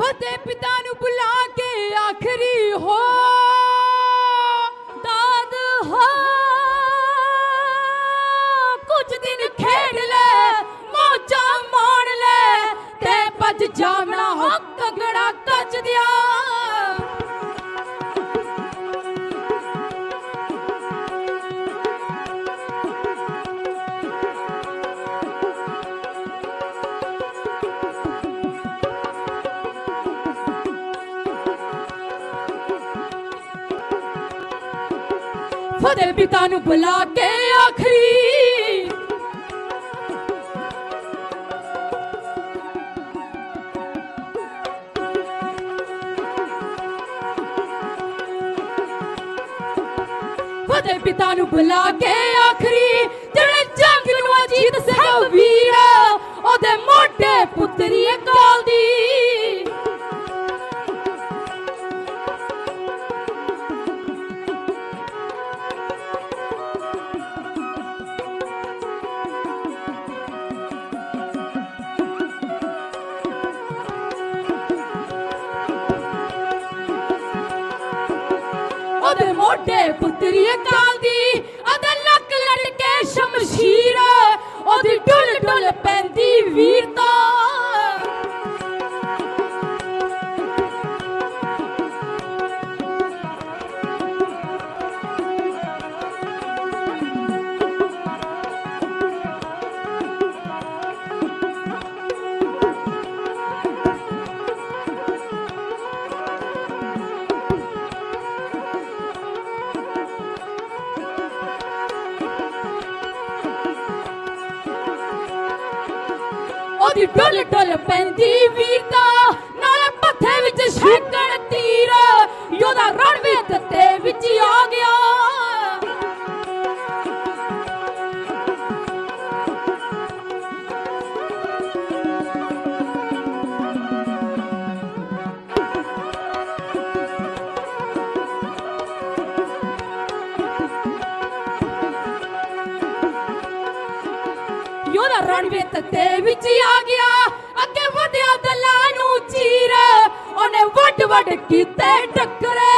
ਫਤਿਹ ਪਿਤਾ ਨੂੰ ਬੁਲਾ ਕੇ ਆਖਰੀ ਹੋ। ਦਾਦ ਹੋ। ਕੁਝ ਦਿਨ ਖੇਡ ਲੈ ਮੋਚਾ ਮਾਣ ਲੈ, ਤੇ ਭੱਜ ਜਾਵਣਾ ਹੋ ਕਗੜਾ ਕੱਜ ਦਿਆ। ਫਦੇ ਪਿਤਾ ਨੂੰ ਬੁਲਾ ਕੇ ਆਖਰੀ। ਫਦੇ ਪਿਤਾ ਨੂੰ ਬੁਲਾ ਕੇ ਆਖਰੀ। ਉਹਦੇ ਮੋਢੇ ਪੁੱਤਰੀ ਕਾਲ ਦੀ ਉਹਦੇ ਲੱਕ ਲੜ ਸ਼ਮਸ਼ੀਰ ਉਹਦੀ ਡੁੱਲ ਡੁੱਲ ਪੈਂਦੀ ਵੀਰਤਾ ਉਹਦੀ ਡੁੱਲ ਡੁੱਲ ਪੈਂਦੀ ਵੀਰਤਾ ਨਾਲੇ ਪੱਥੇ ਵਿੱਚ ਛੇਕਣ ਤੀਰ ਯੋਧਾ ਰਣਵੀਰ ਯੋਧਾ ਰਣਵੀਰ ਤੇ ਵਿੱਚ ਆ ਗਿਆ। ਅੱਗੇ ਵਧਿਆ ਦਲਾਂ ਨੂੰ ਚੀਰ, ਉਹਨੇ ਵੱਡ ਵੱਡ ਕੀਤੇ ਟੱਕਰੇ।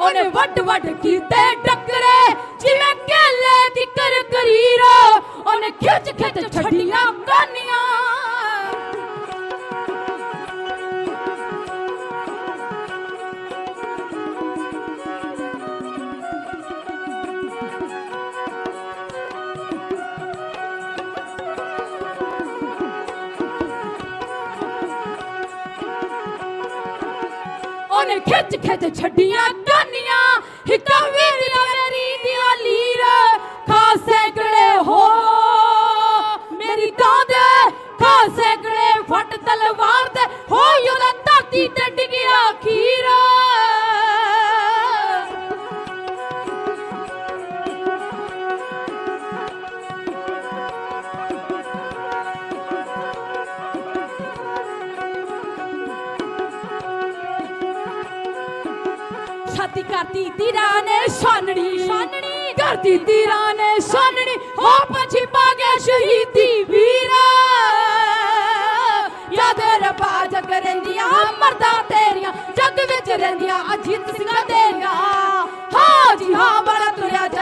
ਉਹਨੇ ਵੱਡ ਵੱਡ ਕੀਤੇ ਟੱਕਰੇ। ਕੇਲੇ ਦੀ ਉਹਨੇ ਖਿੱਚ ਖਿੱਚ ਛੱਡੀਆਂ ਕਾਨੀਆਂ। ਉਹਨੇ ਖਿੱਚ ਖਿੱਚ ਛੱਡੀਆਂ ਕਾਨੀਆਂ। ਹਿੱਕਾਂ ਵੀਰਿਆ ਮੇਰੀ ਦੀਆਂ ਲੀਰ। ਛਾਤੀ ਕਰਦੀ ਤੀਰਾਂ ਨੇ ਛਾਨਣੀ ਛਾਨਣੀ ਕਰਦੀ ਤੀਰਾਂ ਨੇ ਛਾਨਣੀ ਹੋ ਪੰਛੀ ਪਾ ਸ਼ਹੀਦੀ ਵੀਰਾ। ਯਾਦ ਰੱਬਾ, ਜਗ ਰਹਿੰਦੀਆਂ, ਮਰਦਾ ਤੇਰੀਆਂ। ਜਗ ਵਿੱਚ ਰਹਿੰਦੀਆਂ, ਅਜੀਤ ਸਿੰਘਾਂ ਤੇਰੀਆਂ। ਹਾਂ ਜੀ, ਹਾਂ, ਬੜਾ ਤੁਰਿਆ